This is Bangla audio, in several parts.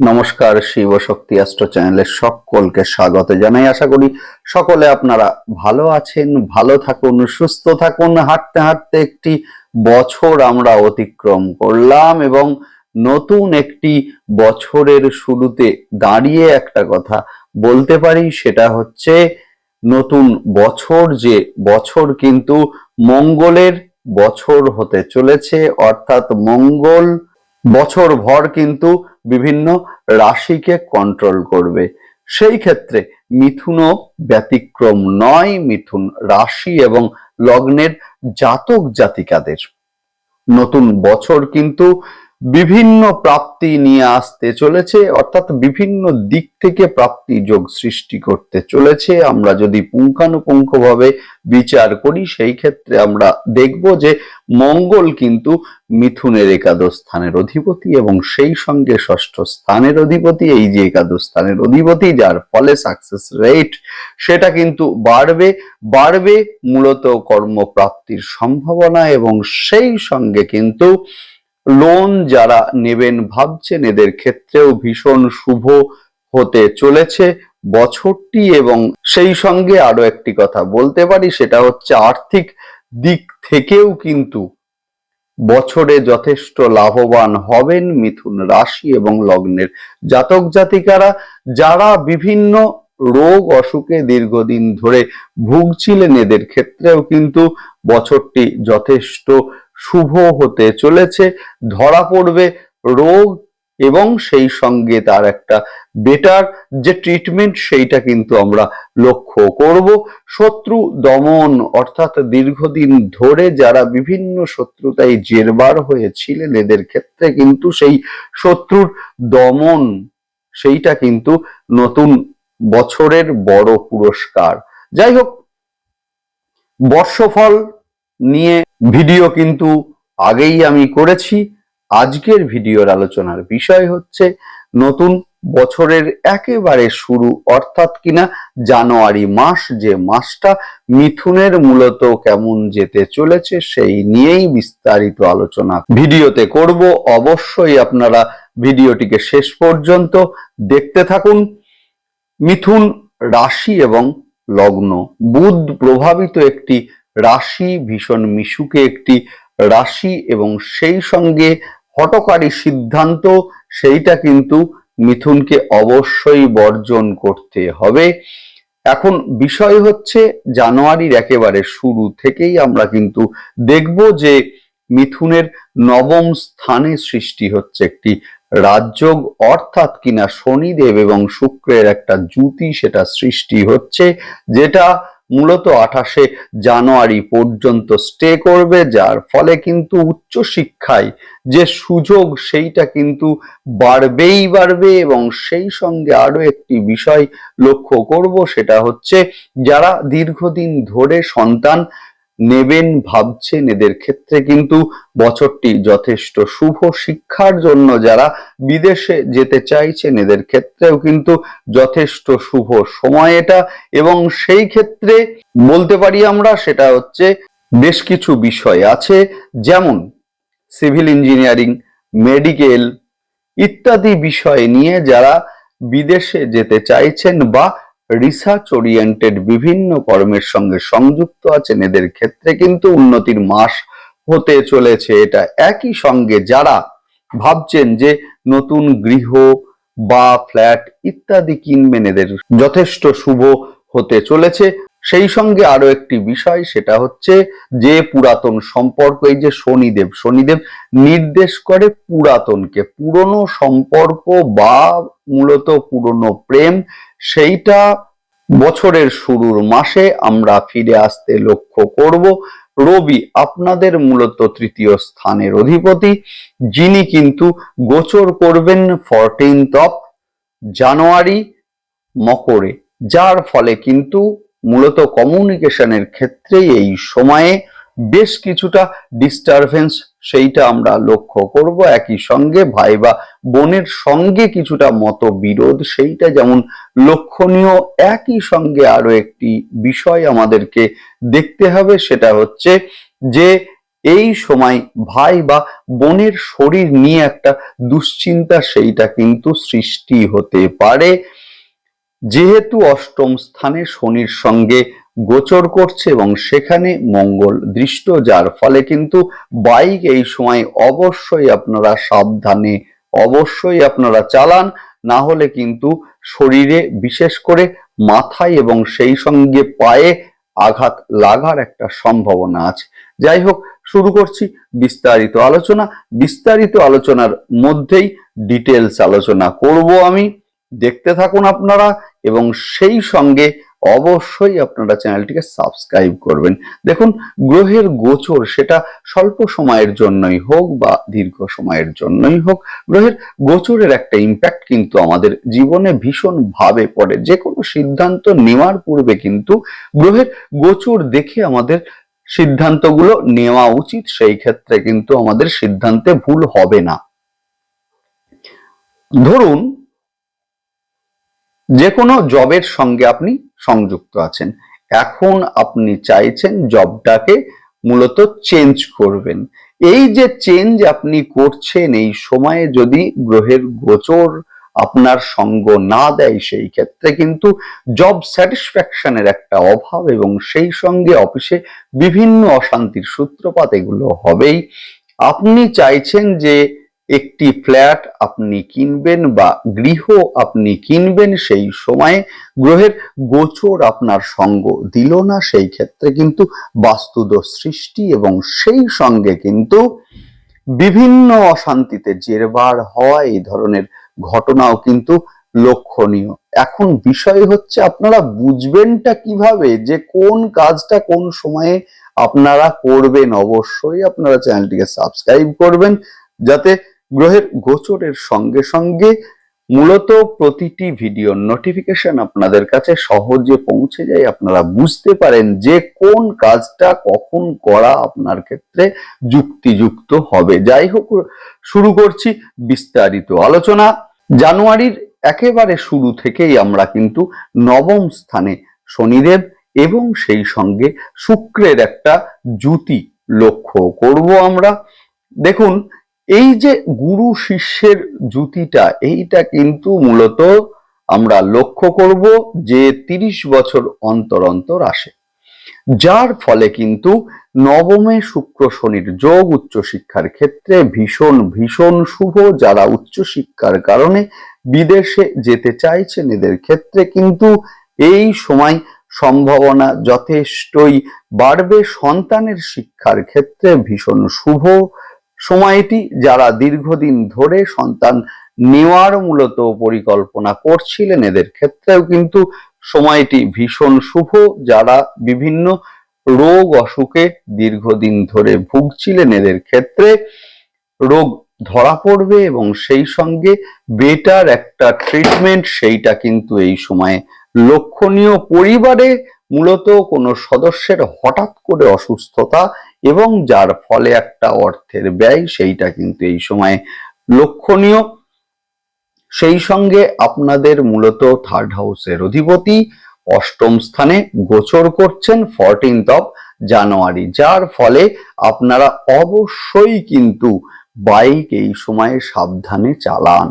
নমস্কার, শিব শক্তি অ্যাস্ট্রো চ্যানেলের সকলকে স্বাগত জানাই। আশা করি সকলে আপনারা ভালো আছেন, ভালো থাকুন, সুস্থ থাকুন। হাঁটতে হাঁটতে একটি বছর আমরা অতিক্রম করলাম এবং নতুন একটি বছরের শুরুতে দাঁড়িয়ে একটা কথা বলতে পারি, সেটা হচ্ছে নতুন বছর যে বছর কিন্তু মঙ্গলের বছর হতে চলেছে, অর্থাৎ মঙ্গল বছর ভর কিন্তু বিভিন্ন রাশিকে কন্ট্রোল করবে। সেই ক্ষেত্রে মিথুনও ব্যতিক্রম নয়, মিথুন রাশি এবং লগ্নের জাতক জাতিকাদের নতুন বছর কিন্তু বিভিন্ন প্রাপ্তি নিয়ে আসতে চলেছে, অর্থাৎ বিভিন্ন দিক থেকে প্রাপ্তি যোগ সৃষ্টি করতে চলেছে। আমরা যদি পুঙ্খানুপুঙ্খভাবে বিচার করি, সেই ক্ষেত্রে আমরা দেখব যে মঙ্গল কিন্তু মিথুনের একাদশ স্থানের অধিপতি এবং সেই সঙ্গে ষষ্ঠ স্থানের অধিপতি। এই যে একাদশ স্থানের অধিপতি, যার ফলে সাকসেস রেট সেটা কিন্তু বাড়বে বাড়বে মূলত কর্মপ্রাপ্তির সম্ভাবনা এবং সেই সঙ্গে কিন্তু লোন যারা নেবেন ভাবছেন এদের ক্ষেত্রেও ভীষণ শুভ হতে চলেছে বছরটি এবং সেই সঙ্গে আরও একটি কথা বলতে পারি, সেটা হচ্ছে আর্থিক দিক থেকেও কিন্তু বছরে যথেষ্ট লাভবান হবেন মিথুন রাশি এবং লগ্নের জাতক জাতিকারা যারা বিভিন্ন রোগ অসুখে দীর্ঘদিন ধরে ভুগছিলেন, এদের ক্ষেত্রেও কিন্তু বছরটি যথেষ্ট শুভ হতে চলেছে, ধরা পড়বে রোগ এবং সেই সঙ্গে তার একটা বেটার যে ট্রিটমেন্ট সেইটা কিন্তু আমরা লক্ষ্য করব। শত্রু দমন অর্থাৎ দীর্ঘদিন ধরে যারা বিভিন্ন শত্রুতায় জেরবার হয়েছিলেন, এদের ক্ষেত্রে কিন্তু সেই শত্রুর দমন সেইটা কিন্তু নতুন বছরের বড় পুরস্কার। যাই হোক, বর্ষফল নিয়ে ভিডিও কিন্তু আগেই আমি করেছি। আজকের ভিডিওর আলোচনার বিষয় হচ্ছে, নতুন বছরের একেবারে শুরু, অর্থাৎ কিনা জানুয়ারি মাস, যে মাসটা মিথুনের মূলত কেমন যেতে চলেছে সেই নিয়েই বিস্তারিত আলোচনা ভিডিওতে করব। অবশ্যই আপনারা ভিডিওটিকে শেষ পর্যন্ত দেখতে থাকুন। মিথুন রাশি এবং লগ্ন, বুধ প্রভাবিত একটি রাশি ভীষণ মিশুকে একটি রাশি এবং সেই সঙ্গে হটকারী সিদ্ধান্ত, সেইটা কিন্তু মিথুনকে অবশ্যই বর্জন করতে হবে। এখন বিষয় হচ্ছে, জানুয়ারির একেবারে শুরু থেকেই আমরা কিন্তু দেখব যে মিথুনের নবম স্থানে সৃষ্টি হচ্ছে একটি রাজযোগ, অর্থাৎ কিনা শনিদেব এবং শুক্রের একটা জুতি সেটা সৃষ্টি হচ্ছে, যেটা মূলত আঠাশে জানুয়ারি পর্যন্ত স্টে করবে, যার ফলে কিন্তু উচ্চ শিক্ষায় যে সুযোগ সেইটা কিন্তু বাড়বেই বাড়বে এবং সেই সঙ্গে আরও একটি বিষয় লক্ষ্য করব, সেটা হচ্ছে যারা দীর্ঘদিন ধরে সন্তান নেবেন ভাবছেন এদের ক্ষেত্রে, কিন্তু বছরটি যথেষ্ট শুভ। শিক্ষার জন্য যারা বিদেশে যেতে চাইছেন, এদের ক্ষেত্রেও কিন্তু যথেষ্ট শুভ সময় এটা। এবং সেই ক্ষেত্রে বলতে পারি আমরা, সেটা হচ্ছে বেশ কিছু বিষয় আছে। যেমন সিভিল ইঞ্জিনিয়ারিং, মেডিকেল ইত্যাদি বিষয় নিয়ে যারা বিদেশে যেতে চাইছেন বা রিসার্চ ওরিয়েন্টেড বিভিন্ন কর্মের সঙ্গে সংযুক্ত আছেন। এদের ক্ষেত্রে কিন্তু উন্নতির মাস হতে চলেছে। এটা একই সঙ্গে যারা ভাবছেন যে নতুন গৃহ বা ফ্ল্যাট ইত্যাদি কিনবেন, এদের যথেষ্ট শুভ হতে চলেছে। সেই সঙ্গে আরও একটি বিষয়, সেটা হচ্ছে যে পুরাতন সম্পর্ক, এই যে শনিদেব শনিদেব নির্দেশ করে পুরাতনকে। পুরনো সম্পর্ক বা মূলত পুরনো প্রেম, সেইটা বছরের শুরুর মাসে আমরা ফিরে আসতে লক্ষ্য করব। রবি আপনাদের মূলত তৃতীয় স্থানের অধিপতি, যিনি কিন্তু গোচর করবেন ফরটিন্থ অফ জানুয়ারি মকরে, যার ফলে কিন্তু মূলত কমিউনিকেশনের ক্ষেত্রে এই সময়ে বেশ কিছুটা ডিস্টারবেন্স সেইটা আমরা লক্ষ্য করব। একই সঙ্গে ভাই বা বোনের সঙ্গে কিছুটা মতবিরোধ সেইটা যেমন লক্ষণীয়, একই সঙ্গে আরও একটি বিষয় আমাদেরকে দেখতে হবে সেটা হচ্ছে যে এই সময় ভাই বা বোনের শরীর নিয়ে একটা দুশ্চিন্তা সেইটা কিন্তু সৃষ্টি হতে পারে। যেহেতু অষ্টম স্থানে শনির সঙ্গে গোচর করছে এবং সেখানে মঙ্গল দৃষ্ট, যার ফলে কিন্তু বাইক এই সময় অবশ্যই আপনারা সাবধানে, অবশ্যই আপনারা চালান, না হলে কিন্তু শরীরে বিশেষ করে মাথায় এবং সেই সঙ্গে পায়ে আঘাত লাগার একটা সম্ভাবনা আছে। যাই হোক, শুরু করছি বিস্তারিত আলোচনা। বিস্তারিত আলোচনার মধ্যেই ডিটেলস আলোচনা করব আমি। দেখতে থাকুন আপনারা এবং সেই সঙ্গে অবশ্যই আপনারা চ্যানেলটিকে সাবস্ক্রাইব করবেন। দেখুন, গ্রহের গোচর সেটা স্বল্প সময়ের জন্যই হোক বা দীর্ঘ সময়ের জন্যই হোক, গ্রহের গোচরের একটা ইম্প্যাক্ট কিন্তু আমাদের জীবনে ভীষণ ভাবে পড়ে। যে কোনো সিদ্ধান্ত নেওয়ার পূর্বে কিন্তু গ্রহের গোচর দেখে আমাদের সিদ্ধান্তগুলো নেওয়া উচিত, সেই ক্ষেত্রে কিন্তু আমাদের সিদ্ধান্তে ভুল হবে না। ধরুন যে কোনো জবের সঙ্গে আপনি সংযুক্ত আছেন। এখন আপনি চাইছেন জবটাকে মূলত চেঞ্জ করবেন। এই যে চেঞ্জ আপনি করছেন এই সময়ে যদি গ্রহের গোচর আপনার সঙ্গ না দেয়, সেই ক্ষেত্রে কিন্তু জব স্যাটিসফ্যাকশনের একটা অভাব এবং সেই সঙ্গে অফিসে বিভিন্ন অশান্তির সূত্রপাত এগুলো হবেই। আপনি চাইছেন যে একটি ফ্ল্যাট আপনি কিনবেন বা গৃহ আপনি কিনবেন, সেই সময়ে গ্রহের গোচর আপনার সঙ্গ দিল না। সেই ক্ষেত্রে কিন্তু বাস্তুদোষ সৃষ্টি এবং সেই সঙ্গে কিন্তু বিভিন্ন অশান্তিতে জেরবার হওয়া, এই ধরনের ঘটনাও কিন্তু লক্ষণীয়। এখন বিষয় হচ্ছে, আপনারা বুঝবেনটা কীভাবে? যে কোন কাজটা কোন সময়ে আপনারা করবেন? অবশ্যই আপনারা চ্যানেলটিকে সাবস্ক্রাইব করবেন, যাতে গ্রহের গোচরের সঙ্গে সঙ্গে মূলত প্রতিটি ভিডিও নোটিফিকেশন আপনাদের কাছে সহজে পৌঁছে যায়। আপনারা বুঝতে পারেন যে কোন কাজটা কখন করা আপনার ক্ষেত্রে যুক্তিযুক্ত হবে। যাই হোক, শুরু করছি বিস্তারিত আলোচনা। জানুয়ারির একেবারে শুরু থেকেই আমরা কিন্তু নবম স্থানে শনিদেব এবং সেই সঙ্গে শুক্রের একটা জুতি লক্ষ্য করব আমরা। দেখুন এই যে গুরু শিষ্যের জুতিটা এইটা কিন্তু মূলত আমরা লক্ষ্য করব যে তিরিশ বছর অন্তর অন্তর আসে। যার ফলে কিন্তু নবমে শুক্র শনির যোগ উচ্চশিক্ষার ক্ষেত্রে ভীষণ ভীষণ শুভ। যারা উচ্চশিক্ষার কারণে বিদেশে যেতে চাইছেন, এদের ক্ষেত্রে কিন্তু এই সময় সম্ভাবনা যথেষ্টই বাড়বে। সন্তানের শিক্ষার ক্ষেত্রে ভীষণ শুভ। সময়টি যারা দীর্ঘদিন ধরে সন্তান নেওয়ার মূলত পরিকল্পনা করছিলেন, এদের ক্ষেত্রেও কিন্তু সময়টি ভীষণ শুভ। যারা বিভিন্ন রোগ অসুখে দীর্ঘদিন ধরে ভুগছিলেন, এদের ক্ষেত্রে রোগ ধরা পড়বে এবং সেই সঙ্গে বেটার একটা ট্রিটমেন্ট সেইটা কিন্তু এই সময়ে লক্ষণীয়। পরিবারে মূলত কোনো সদস্যের হঠাৎ করে অসুস্থতা এবং যার ফলে একটা অর্থের ব্যয় সেইটা কিন্তু এই সময়ে লক্ষণীয়। সেই সঙ্গে আপনাদের মূলত থার্ড হাউসের অধিপতি অষ্টম স্থানে গোচর করছেন ফরটিন্থ অফ জানুয়ারি যার ফলে আপনারা অবশ্যই কিন্তু বাইক এই সময়ে সাবধানে চালান।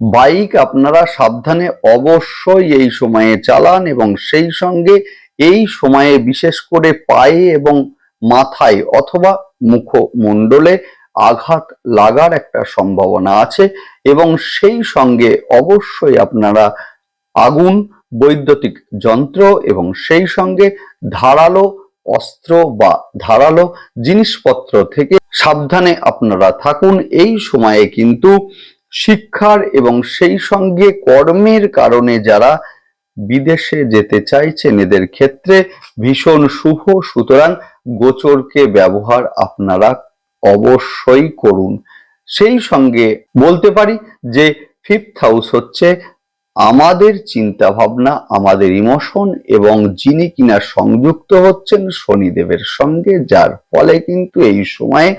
বাইক আপনারা সাবধানে অবশ্যই এই সময়ে চালান এবং সেই সঙ্গে এই সময়ে বিশেষ করে পায়ে এবং মাথায় অথবা মুখমণ্ডলে আঘাত লাগার একটা সম্ভাবনা আছে এবং সেই সঙ্গে অবশ্যই আপনারা আগুন, বৈদ্যুতিক যন্ত্র এবং সেই সঙ্গে ধারালো অস্ত্র বা ধারালো জিনিসপত্র থেকে সাবধানে আপনারা থাকুন। এই সময়ে কিন্তু শিক্ষার এবং সেই সঙ্গে কর্মের কারণে যারা বিদেশে যেতে চাইছেন, এদের ক্ষেত্রে ভীষণ শুভ। সুতরাং গোচরকে ব্যবহার আপনারা অবশ্যই করুন। সেই সঙ্গে বলতে পারি যে ফিফথ হাউস হচ্ছে আমাদের চিন্তা ভাবনা আমাদের ইমোশন এবং যিনি কিনা সংযুক্ত হচ্ছেন শনিদেবের সঙ্গে, যার ফলে কিন্তু এই সময়ে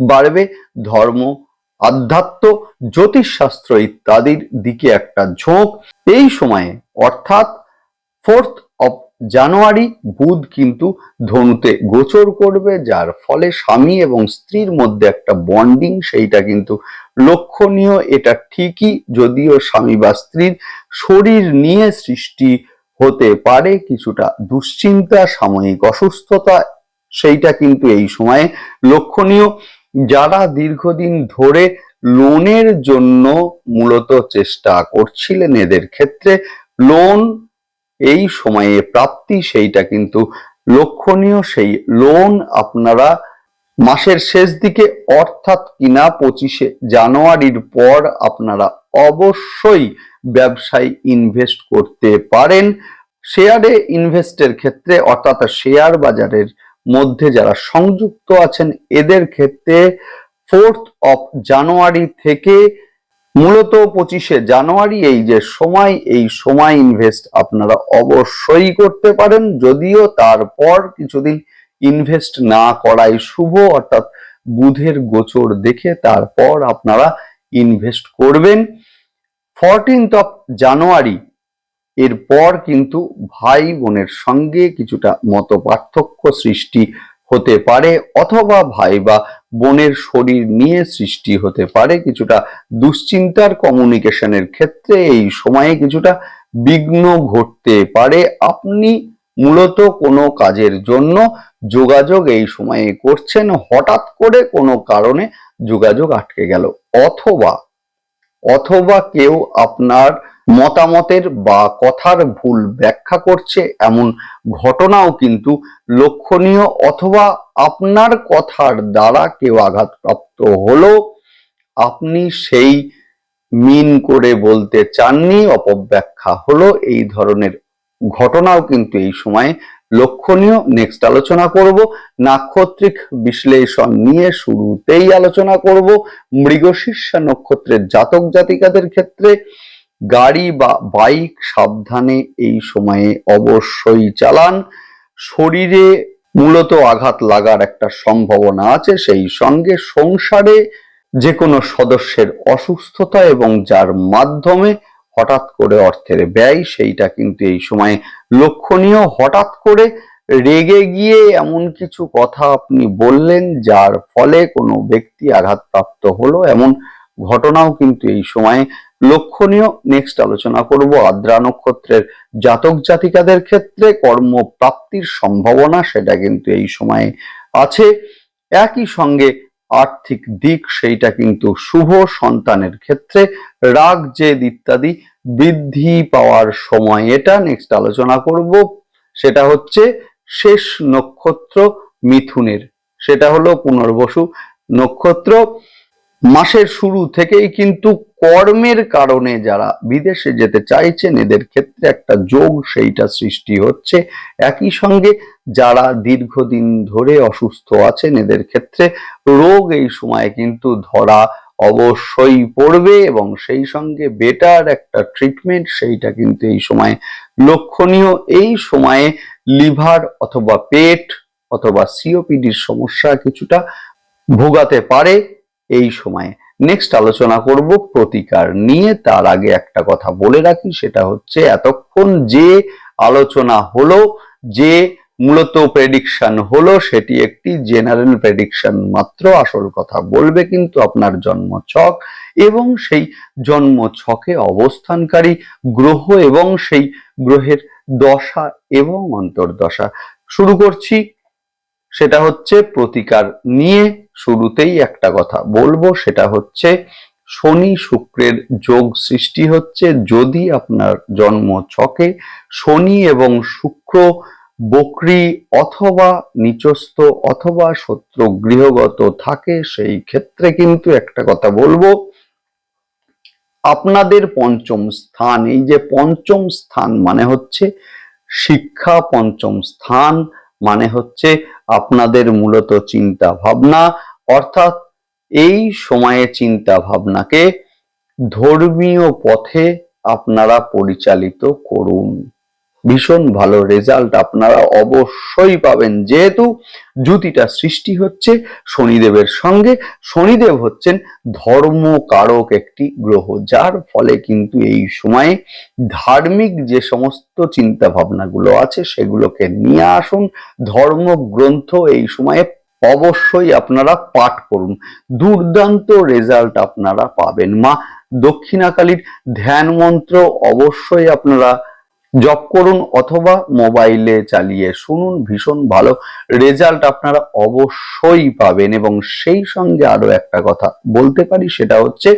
বাড়বে ধর্ম, আধ্যাত্ম, জ্যোতিষশাস্ত্র ইত্যাদির দিকে একটা ঝোঁক। এই সময়ে অর্থাৎ ফোর্থ জানুয়ারি বুধ কিন্তু ধনুতে গোচর করবে, যার ফলে স্বামী এবং স্ত্রীর মধ্যে একটা বন্ডিং সেইটা কিন্তু লক্ষণীয়, এটা ঠিকই যদিও স্বামী বা স্ত্রীর শরীর নিয়ে সৃষ্টি হতে পারে, কিছুটা দুশ্চিন্তা, সাময়িক অসুস্থতা, সেইটা কিন্তু এই সময়ে লক্ষণীয়। যারা দীর্ঘদিন ধরে লোনের জন্য মূলত চেষ্টা করছিলেন, এদের ক্ষেত্রে লোন এই সময়ে প্রাপ্তি সেইটা কিন্তু লক্ষণীয়, সেই লোন আপনারা মাসের শেষ দিকে, অর্থাৎ কিনা পঁচিশে জানুয়ারির পর আপনারা অবশ্যই ব্যবসায় ইনভেস্ট করতে পারেন। শেয়ারে ইনভেস্টের ক্ষেত্রে, অর্থাৎ শেয়ার বাজারের মধ্যে যারা সংযুক্ত আছেন, এদের ক্ষেত্রে ফোর্থ অফ জানুয়ারি থেকে মূলত পঁচিশে জানুয়ারি এই যে সময়, এই সময় ইনভেস্ট আপনারা অবশ্যই করতে পারেন। যদিও তারপর কিছুদিন ইনভেস্ট না করাই শুভ, অর্থাৎ বুধের গোচর দেখে তারপর আপনারা ইনভেস্ট করবেন। ফরটিন্থ অফ জানুয়ারি এরপর কিন্তু ভাই বোনের সঙ্গে কিছুটা মত পার্থক্য সৃষ্টি হতে পারে, অথবা ভাই বা বোনের শরীর নিয়ে সৃষ্টি হতে পারে। কিছুটা দুশ্চিন্তার কমিউনিকেশনের ক্ষেত্রে এই সময়ে কিছুটা বিঘ্ন ঘটতে পারে। আপনি মূলত কোনো কাজের জন্য যোগাযোগ এই সময়ে করছেন, হঠাৎ করে কোনো কারণে যোগাযোগ আটকে গেল, অথবা অথবা কেউ আপনার মতামতের বা কথার ভুল ব্যাখ্যা করছে এমন ঘটনাও কিন্তু লক্ষণীয় অথবা আপনার কথার দ্বারা কেউ আঘাতপ্রাপ্ত হলো, আপনি সেই মিন করে বলতে চাননি, অপব্যাখ্যা হলো, এই ধরনের ঘটনাও কিন্তু এই সময়ে লক্ষণীয়। নেক্সট আলোচনা করব, নাক্ষত্রিক বিশ্লেষণ নিয়ে শুরুতেই আলোচনা করব। মৃগশীর্ষা নক্ষত্রের জাতক জাতিকাদের ক্ষেত্রে গাড়ি বা বাইক সাবধানে এই সময়ে অবশ্যই চালান। শরীরে মূলত আঘাত লাগার একটা সম্ভাবনা আছে, সেই সঙ্গে সংসারে যে কোনো সদস্যের অসুস্থতা এবং যার মাধ্যমে হঠাৎ করে অর্থের ব্যয়, সেইটা কিন্তু এই সময়ে লক্ষণীয়। হঠাৎ করে রেগে গিয়ে এমন কিছু কথা আপনি বললেন, যার ফলে কোনো ব্যক্তি আঘাতপ্রাপ্ত হলো, এমন ঘটনাও কিন্তু এই সময়ে লক্ষণীয়। নেক্সট আলোচনা করব আদ্রা নক্ষত্রের জাতক জাতিকাদের ক্ষেত্রে কর্মপ্রাপ্তির সম্ভাবনা, সেটা কিন্তু এই সময়ে আছে। একই সঙ্গে আর্থিক দিক, সেইটা কিন্তু শুভ সন্তানের ক্ষেত্রে। রাগ, জেদ ইত্যাদি বৃদ্ধি পাওয়ার সময় এটা। নেক্সট আলোচনা করব, সেটা হচ্ছে শেষ নক্ষত্র মিথুনের। সেটা হলো পুনর্বসু নক্ষত্র। মাসের শুরু থেকেই কিন্তু কর্মের কারণে যারা বিদেশে যেতে চাইছেন, এদের ক্ষেত্রে একটা যোগ সেইটা সৃষ্টি হচ্ছে। একই সঙ্গে যারা দীর্ঘদিন ধরে অসুস্থ আছেন, এদের ক্ষেত্রে রোগ এই সময় কিন্তু ধরা অবশ্যই পড়বে এবং সেই সঙ্গে বেটার একটা ট্রিটমেন্ট সেইটা কিন্তু এই সময় লক্ষণীয়। এই সময়ে লিভার অথবা পেট অথবা সিওপিডির সমস্যা কিছুটা ভোগাতে পারে। এই সময়ে। নেক্সট আলোচনা করব প্রতিকার নিয়ে। তার আগে একটা কথা বলে রাখি, সেটা হচ্ছে এতক্ষণ যে আলোচনা হলো, যে মূলত প্রেডিকশন হলো, সেটি একটি জেনারেল প্রেডিকশন মাত্র। আসল কথা বলবে কিন্তু আপনার জন্ম ছক এবং সেই জন্ম ছকে অবস্থানকারী গ্রহ এবং সেই গ্রহের দশা এবং অন্তর্দশা। শুরু করছি। সেটা হচ্ছে প্রতিকার নিয়ে। শুরুতেই একটা কথা বলব, সেটা হচ্ছে শনি শুক্রের যোগ সৃষ্টি হচ্ছে যদি আপনার জন্ম ছকে শনি এবং শুক্র বকরি অথবা নিচস্থ অথবা শত্রু গৃহগত থাকে, সেই ক্ষেত্রে কিন্তু একটা কথা বলব, আপনাদের পঞ্চম স্থান, এই যে পঞ্চম স্থান মানে হচ্ছে শিক্ষা, পঞ্চম স্থান মানে হচ্ছে আপনাদের মূলত চিন্তা ভাবনা অর্থাৎ এই সময়ে চিন্তা ভাবনাকে ধর্মীয় পথে আপনারা পরিচালিত করুন। ভীষণ ভালো রেজাল্ট আপনারা অবশ্যই পাবেন। যেহেতু জুতিটা সৃষ্টি হচ্ছে শনিদেবের সঙ্গে, শনিদেব হচ্ছেন ধর্মকারক একটি গ্রহ, যার ফলে কিন্তু এই সময়ে ধার্মিক যে সমস্ত চিন্তা ভাবনাগুলো আছে সেগুলোকে নিয়ে আসুন। ধর্মগ্রন্থ এই সময়ে অবশ্যই আপনারা পাঠ করুন। দুর্দান্ত রেজাল্ট আপনারা পাবেন। মা দক্ষিণাকালীর ধ্যান মন্ত্র অবশ্যই আপনারা জপ করুন অথবা মোবাইলে চালিয়ে শুনুন, ভীষণ ভালো রেজাল্ট আপনারা অবশ্যই পাবেন। এবং সেই সঙ্গে আরও একটা কথা বলতে পারি, সেটা হচ্ছে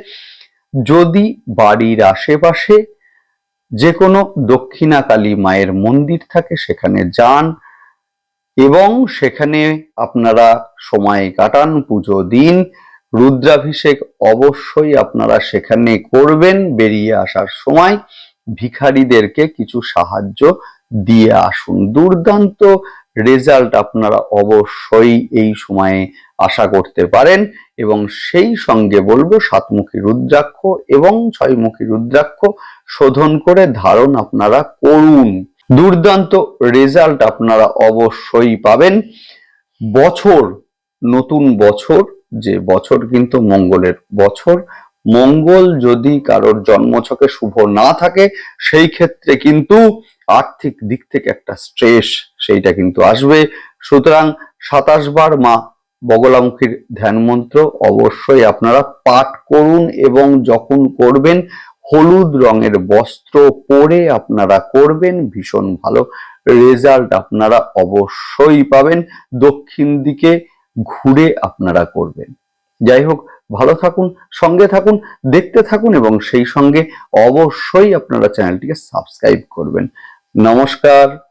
যদি বাড়ির আশেপাশে যে কোনো দক্ষিণাকালী মায়ের মন্দির থাকে, সেখানে যান এবং সেখানে আপনারা সময় কাটান, পুজো দিন, রুদ্রাভিষেক অবশ্যই আপনারা সেখানে করবেন, বেরিয়ে আসার সময় ভিখারিদেরকে কিছু সাহায্য দিয়ে আসুন। দুর্দান্ত রেজাল্ট আপনারা অবশ্যই এই সময়ে আশা করতে পারেন এবং সেই সঙ্গে বলব, সাতমুখী রুদ্রাক্ষ এবং ছয়মুখী রুদ্রাক্ষ শোধন করে ধারণ আপনারা করুন। দুর্দান্ত রেজাল্ট আপনারা অবশ্যই পাবেন। বছর, নতুন বছর, যে বছর কিন্তু মঙ্গলের বছর। মঙ্গল যদি কারোর জন্মছকে শুভ না থাকে, সেই ক্ষেত্রে কিন্তু আর্থিক দিক থেকে একটা স্ট্রেস সেইটা কিন্তু আসবে। সুতরাং সাতাশ বার মা বগলামুখীর ধ্যান মন্ত্র অবশ্যই আপনারা পাঠ করুন এবং যখন করবেন হলুদ রঙের বস্ত্র পরে আপনারা করবেন, ভীষণ ভালো রেজাল্ট আপনারা অবশ্যই পাবেন। দক্ষিণ দিকে ঘুরে আপনারা করবেন। যাই হোক, ভালো থাকুন, সঙ্গে থাকুন, দেখতে থাকুন এবং সেই সঙ্গে অবশ্যই আপনারা চ্যানেলটিকে সাবস্ক্রাইব করবেন। নমস্কার।